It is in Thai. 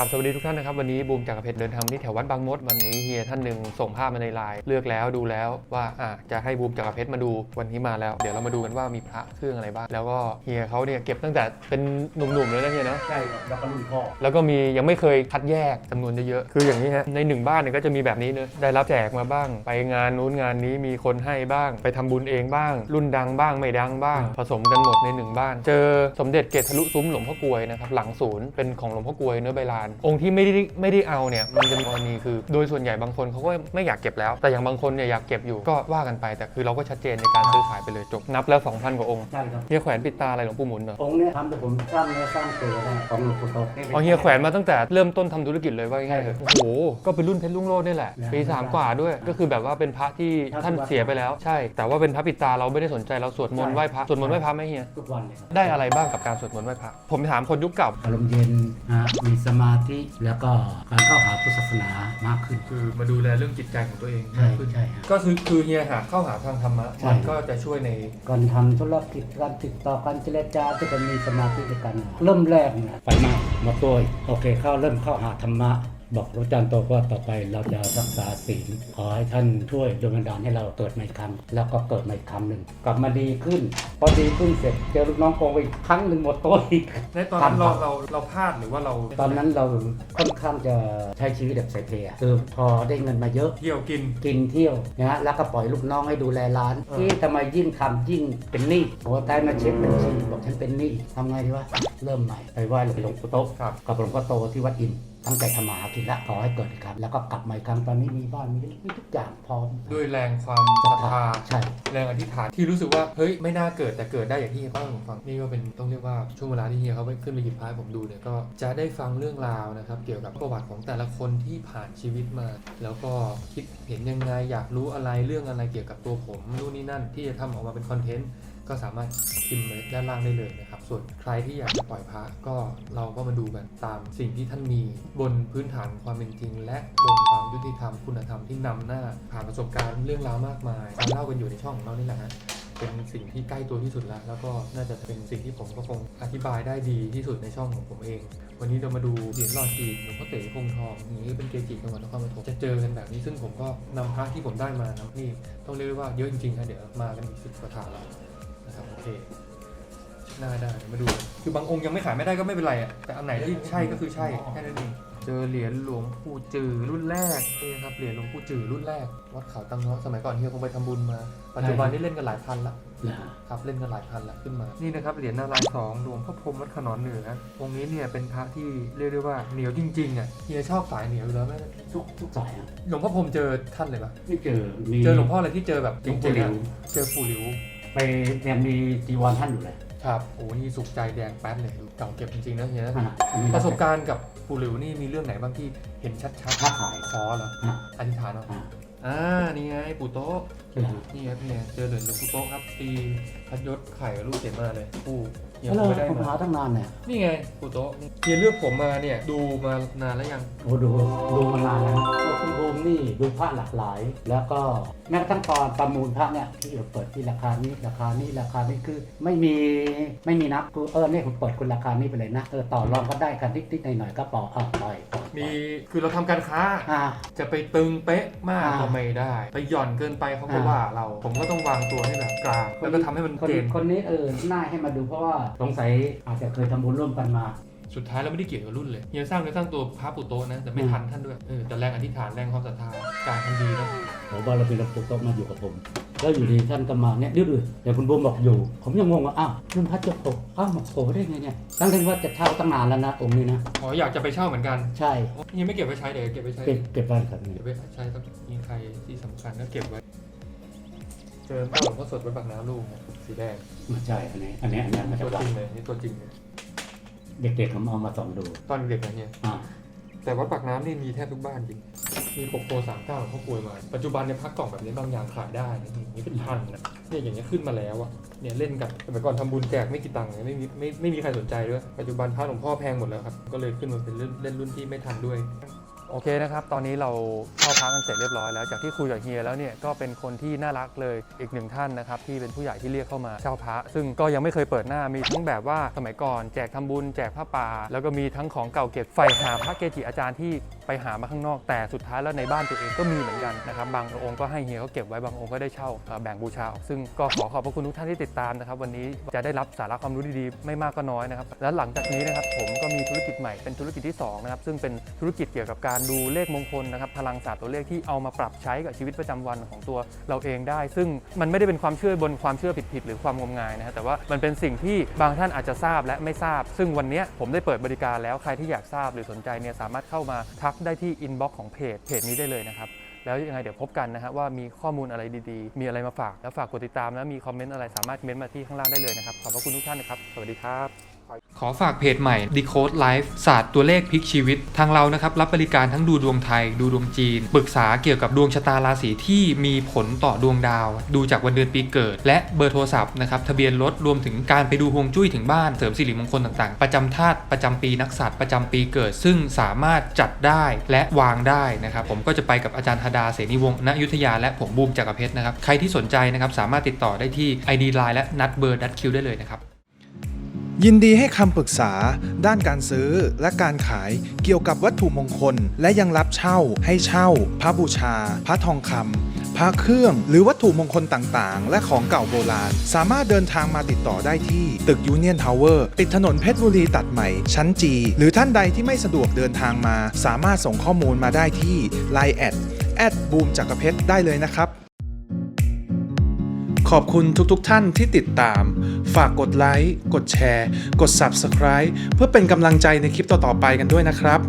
กับสวัสดีทุกท่านนะครับ วันนี้บูมจากรเพชรเดินทางมาที่แถววัดบางมด วันนี้เฮียท่านหนึ่งส่งภาพมาในไลน์เลือกแล้วดูแล้วว่าอะจะให้บูมจากรเพชรมาดูวันนี้มาแล้ว เดี๋ยวเรามาดูกันว่ามีพระเครื่องอะไรบ้างแล้วก็เฮียเขาเนี่ยเก็บตั้งแต่เป็นหนุ่มๆเลยนะเฮียเนาะใช่ครับแล้วก็รุ่นพ่อแล้วก็มียังไม่เคยคัดแยกจำนวนเยอะๆคืออย่างนี้ฮะในหนึ่งบ้านเนี่ยก็จะมีแบบนี้เนอะได้รับแจกมาบ้าง ไปงานนู้นงานนี้มีคนให้บ้าง ไปทำบุญเองบ้าง รุ่นดังบ้างไม่ดังบ้าง ผสมกันหมดในหนึ่งบ้าน เจอสมเด็จเกศทะลุซุ้มหลวงพ่อกลวยนะครับหลังศูนย์เป็นของหลวงพ่อกลวยเนื้อใบลานองค์ที่ไม่ได้ไม่ได้เอาเนี่ยมันจะมีกรณีคือ โดยส่วนใหญ่บางคนเขาก็ไม่อยากเก็บแล้ว แต่อย่างบางคนเนี่ยอยากเก็บอยู่ก็ว่ากันไป แต่คือเราก็ชัดเจนในการซื้อขายไปเลยจบนับแล้ว 2,000 กว่าองค์ใช่ครับเฮียแขวนปิดตาอะไรหลวงปู่หมุนเหรอองค์เนี้ยทำแต่ผมสร้างเนื้อสร้างตัวได้ของหลวงปู่โตอ๋อเฮียแขวนมาตั้งแต่เริ่มต้นทำธุรกิจเลยว่าง่ายๆเถอะโอ้โหก็เป็นรุ่นเพชรรุ่งโรจน์นี่แหละปี3กว่าด้วย ก็คือแบบว่าเป็นพระที่ท่านเสียไปแล้ว ใช่ แต่ว่าเป็นพระปิดตาเราไม่ได้สนใจเราสวดมนต์ไหว้พระสวดมนต์ไหว้พระไหมเฮียทุกวันเลยครับได้อะไรบ้างกับการสวดมนต์ไหว้พระผมถามคนยุคเก่า อารมณ์เย็นนะฮะมีสมาธิแล้วก็การเข้าหาพุทธศาสนามากขึ้น คือมาดูแลเรื่องจิตใจของตัวเองใช่ใช่ฮะ ก็คือคือเฮียหาเข้าหาทางธรรมะใช่ มันก็จะช่วยในการทำธุรกิจการติดต่อการเจรจาที่จะมีสมาธิในการงานเริ่มแรกเนี่ยไฟไหม้หมาตัวโอเคเข้าเริ่มเข้าหาธรรมะ บอกพระอาจารย์โตว่าต่อไปเราจะรักษาศีลขอให้ท่านช่วยดลบันดาลให้เราเกิดใหม่อีกครั้งแล้วก็เกิดใหม่อีกครั้งหนึ่งกลับมาดีขึ้น พอดีขึ้นเสร็จเจอลูกน้องโกงไปอีกครั้งหนึ่งหมดตัวอีก ในตอนนั้นเราเราเราพลาดหรือว่าเราตอนนั้นเราค่อนข้างจะใช้ชีวิตแบบใส่เพลียคือพอได้เงินมาเยอะ เที่ยวกิน กินเที่ยวนะฮะแล้วก็ปล่อยลูกน้องให้ดูแลร้านเออ ที่ทำไมยิ่งทำยิ่งเป็นหนี้หัวตายมาเช็คบัญชีบอกฉันเป็นหนี้ทำไงดีวะเริ่มใหม่ไปไหว้หลวงปู่โตะครับ กับหลวงพ่อโตที่วัดอินทร์ ตั้งใจทำมาหากินละขอให้เกิดอีกครั้งแล้วก็กลับมาอีกครั้งตอนนี้มีบ้านมีมีทุกอย่างพร้อมด้วยแรงความศรัทธาใช่ แรงอธิษฐานที่รู้สึกว่าเฮ้ยไม่น่าเกิดแต่เกิดได้อย่างที่เฮียเล่าให้ผมฟังนี่ก็เป็นต้องเรียกว่าช่วงเวลาที่เฮียเขาไปขึ้นไปหยิบพายผมดูเนี่ยก็จะได้ฟังเรื่องราวนะครับ เกี่ยวกับประวัติของแต่ละคนที่ผ่านชีวิตมา แล้วก็คิดเห็นยังไงอยากรู้อะไรเรื่องอะไรเกี่ยวกับตัวผมนู่นนี่นั่นที่จะทำออกมาเป็นคอนเทนต์ ก็สามารถพิมพ์ไว้ด้านล่างได้เลยนะครับ ส่วนใครที่อยากปล่อยพระก็เราก็มาดูกันตามสิ่งที่ท่านมีบนพื้นฐานความเป็นจริง และบนความยุติธรรมคุณธรรมที่นำหน้าผ่านประสบการณ์เรื่องราวมากมายมาเล่ากันอยู่ในช่องของเรานี่แหละฮะเป็นสิ่งที่ใกล้ตัวที่สุดแล้ว แล้วก็น่าจะเป็นสิ่งที่ผมก็คงอธิบายได้ดีที่สุดในช่องของผมเอง วันนี้เรามาดูเหรียญหล่อจีนหลวงพ่อเต๋อคงทองนี้เป็นเกจิจังหวัดนครปฐมจะเจอกันแบบนี้ซึ่งผมก็นำพระที่ผมได้มานะนี่ต้องเรียกว่าเยอะจริงๆครับเดี๋ยวมากันอีกสิบกว่าถาแล้ว เคหน้าได้เดี๋ยวมาดู คือบางองค์ยังไม่ขายไม่ได้ก็ไม่เป็นไรอะ แต่อันไหนที่ใช่ก็คือใช่แค่นั้นเอง เจอเหรียญหลวงปู่จือรุ่นแรกนี่ครับเหรียญหลวงปู่จือรุ่นแรก วัดเขาตังเงาะสมัยก่อนเฮียคงไปทำบุญมา ปัจจุบันนี้เล่นกันหลายพันละนะฮะครับเล่นกันหลายพันละขึ้นมา นี่นะครับเหรียญนารายณ์สองหลวงพ่อพรหมวัดขนอนเหนือองค์นี้เนี่ยเป็นพระที่เรียกได้ว่าเหนียวจริงๆอะเฮียชอบสายเหนียวอยู่แล้วไหมทุกทุกสายอะหลวงพ่อพรหมเจอท่านเลยปะไม่เจอมีเจอหลวงพ่ออะไรที่เจอแบบหจลวงริปู่งหๆลิอะวเจอปู่หลิว ไปเนี่ยมีจีวรท่านอยู่เลย ครับโอ้นี่สุขใจแดงแป๊ดเลยเก่าเก็บจริงๆนะเฮียนะอ่าอันนี้ประสบการณ์กับปู่หลิวนี่มีเรื่องไหนบ้างที่เห็นชัดค้าขายๆขอเหรออ่าอธิษฐานเหรออ่าอ่านี่ไงปู่โต๊ะใช่ไหมนี่ครับเนี่ยเจอเหรียญหลวงปู่โต๊ะครับปีพัดยศไข่กับลูกเสียมาเลยปู่เฮียแล้วคงไม่ได้ผมมาหาตั้งนานเนี่ยนี่ไงปูโต๊ะเฮียเลือกผมมาเนี่ยดูมานานแล้วยัง โอ้ดูดูมานานแล้วก็ คุณภูมินี่ดูพระหลากหลาย แล้วก็แม้กระทั่งตอนประมูลพระเนี่ยที่เราเปิดที่ราคานี้ราคานี้ราคานี้คือไม่มีไม่มีนับคือเออเนี่ยผมเปิดคุณราคานี้ไปเลยนะเออต่อรองก็ได้กันนิดๆหน่อยๆก็ปล่อยอะปล่อยปล่อยมีคือเราทำการค้า อ่า จะไปตึงเป๊ะมากอ่าก็ไม่ได้ ไปหย่อนเกินไปเขาก็อ่า ว่าเรา ผมก็ต้องวางตัวให้แบบกลางแล้วก็ทำให้มันคนเกณฑ์คนนี้เออน่าให้มาดูเพราะว่าสงสัยอาจจะเคยทำบุญร่วมกันมา สุดท้ายเราไม่ได้เกี่ยวกับรุ่นเลยเฮียสร้างเนื้อสร้างตัวพระปูโต๊ะนะ แต่ไม่อืมทันท่านด้วยเออแต่แรงอธิษฐานแรงความศรัทธาการทำดีนะโหบารมีหลวงปู่โตะมาอยู่กับผม แล้วอยู่ดีท่านก็มาเนี่ยดื้อๆอย่างคุณบูมบอกอยู่ ผมยังงงว่าอ้าวรุ่นพระเจ้าโตอ้าวมาโผล่ได้ไงเนี่ยตั้งแต่ว่าจะเช่าตั้งนานแล้วนะองค์นี้นะอ๋ออยากจะไปเช่าเหมือนกันใช่ยังไม่เก็บไว้ใช้เดี๋ยวเก็บไว้ใช้เก็บเก็บไว้ครับนี่เก็บไว้ใช้ครับมีใครที่สำคัญก็เก็บไว้เจอเต้าหลวงพ่อสดไว้ปากน้ำลูกนะสีแดงไมาใช่อันนี้อันนี้อันนี้มาตัจากววัจดริงเลยนี่ตัวจริงเลย เด็กๆผมเอามาส่องดูตอนเด็กๆนะเนี่ยอ่าแต่วัดปากน้ำนี่มีแทบทุกบ้านจริง มีปกโตสามเก้าเขาป่วยมา ปัจจุบันเนี่ยพักกล่องแบบนี้บางอย่างขายได้นะอย่างนี้เป็นพันนะเนี่ยอย่างเงี้ยขึ้นมาแล้วอะเนี่ยเล่นกับสมัยก่อนทำบุญแจกไม่กี่ตังค์เนี่ยไม่มีไม่ไม่มีใครสนใจด้วย ปัจจุบันพระหลวงพ่อแพงหมดแล้วครับ ก็เลยขึ้นมาเป็นเล่นเล่นรุ่นที่ไม่ทันด้วย โอเคนะครับ ตอนนี้เราเข้าพักกันเสร็จเรียบร้อยแล้ว จากที่คุยกับเฮียแล้วเนี่ยก็เป็นคนที่น่ารักเลยอีกหนึ่งท่านนะครับที่เป็นผู้ใหญ่ที่เรียกเข้ามาเช่าพระ ซึ่งก็ยังไม่เคยเปิดหน้ามีทั้งแบบว่าสมัยก่อนแจกทำบุญแจกผ้าป่า แล้วก็มีทั้งของเก่าเก็บใฝ่หาพระเกจิอาจารย์ที่ไปหามาข้างนอก แต่สุดท้ายแล้วในบ้านตัวเองก็มีเหมือนกันนะครับบางองค์ก็ให้เฮียเขาเก็บไว้บางองค์ก็ได้เช่าแบ่งบูชาออกซึ่งก็ขอขอบพระคุณทุกท่านที่ติดตามนะครับวันนี้จะได้รับสาระความรู้ดีๆ ไม่มากก็น้อยนะครับและหลังจากนี้นะครับผมก็มีธุรกิจใหม่เป็นธุรกิจที่สองนะครับซึ่งเป็นธุรกิจเกี่ยวกับการดูเลขมงคลนะครับพลังศาสตร์ตัวเลขที่เอามาปรับใช้กับชีวิตประจำวันของตัวเราเองได้ ซึ่งมันไม่ได้เป็นความเชื่อบนความเชื่อผิดๆหรือความงมงายนะฮะแต่ว่ามันเป็นสิ่งที่บางท่านอาจจะทราบและไม่ทราบ ซึ่งวันนี้ผมได้เปิดบริการแล้วใครที่อยากทราบหรือสนใจเนี่ยสามารถเข้ามาทักได้ที่อินบ็อกซ์ของเพจเพจนี้ได้เลยนะครับแล้วยังไงเดี๋ยวพบกันนะฮะว่ามีข้อมูลอะไรดีๆ มีอะไรมาฝาก แล้วฝากกดติดตามแล้วมีคอมเมนต์อะไรสามารถเม้นต์มาที่ข้างล่างได้เลยนะครับ ขอบพระคุณทุกท่านนะครับ สวัสดีครับ ขอฝากเพจใหม่ Decode Life ศาสตร์ตัวเลขพลิกชีวิต ทางเรานะครับ รับบริการทั้งดูดวงไทย ดูดวงจีน ปรึกษาเกี่ยวกับดวงชะตาราศีที่มีผลต่อดวงดาว ดูจากวันเดือนปีเกิด และเบอร์โทรศัพท์นะครับ ทะเบียนรถรวมถึงการไปดูฮวงจุ้ยถึงบ้านเสริมสิริมงคลต่างๆ ประจำธาตุประจำปีนักษัตว์ประจำปีเกิด ซึ่งสามารถจัดได้และวางได้นะครับผมก็จะไปกับอาจารย์ธดาเสนีวงศ์ณยุทธยาและผมบูมจักรเพชรนะครับใครที่สนใจนะครับสามารถติดต่อได้ที่ ID Line และนัดเบอร์นัดคิวได้เลยนะครับ ยินดีให้คำปรึกษาด้านการซื้อและการขายเกี่ยวกับวัตถุมงคล และยังรับเช่าให้เช่า พระบูชา พระทองคำพระเครื่อง หรือวัตถุมงคลต่างๆ และของเก่าโบราณ สามารถเดินทางมาติดต่อได้ที่ ตึกยูเนียนทาวเวอร์ติดถนนเพชรบุรีตัดใหม่ ชั้นจี หรือท่านใดที่ไม่สะดวกเดินทางมา สามารถส่งข้อมูลมาได้ที่ Line แอดแอดบูมจักรเพชรได้เลยนะครับ ขอบคุณทุกๆทท่านที่ติดตาม ฝากกดไลค์ กดแชร์ กด Subscribe เพื่อเป็นกำลังใจในคลิปต่อๆไปกันด้วยนะครับ